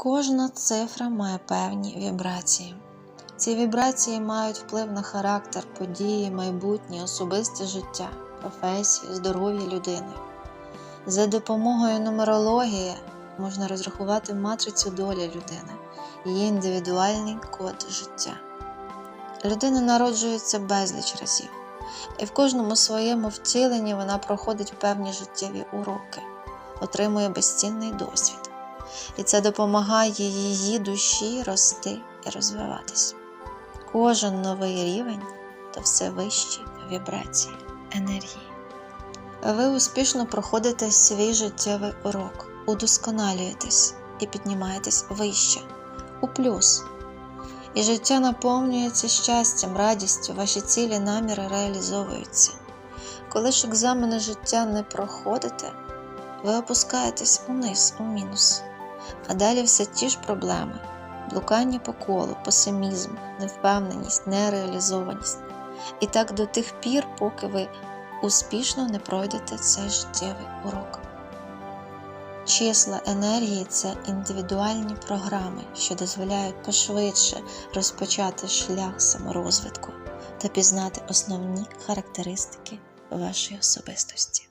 Кожна цифра має певні вібрації. Ці вібрації мають вплив на характер, події, майбутнє, особисте життя, професію, здоров'я людини. За допомогою нумерології можна розрахувати матрицю долі людини, її індивідуальний код життя. Людина народжується безліч разів, і в кожному своєму втіленні вона проходить певні життєві уроки, отримує безцінний досвід. І це допомагає її душі рости і розвиватись. Кожен новий рівень то все вищі вібрації енергії. Ви успішно проходите свій життєвий урок, удосконалюєтесь і піднімаєтесь вище, у плюс. І життя наповнюється щастям, радістю, ваші цілі, наміри реалізовуються. Коли ж екзамени життя не проходите, ви опускаєтесь униз, у мінус. А далі все ті ж проблеми: блукання по колу, песимізм, невпевненість, нереалізованість. І так до тих пір, поки ви успішно не пройдете цей життєвий урок. Числа енергії це індивідуальні програми, що дозволяють пошвидше розпочати шлях саморозвитку та пізнати основні характеристики вашої особистості.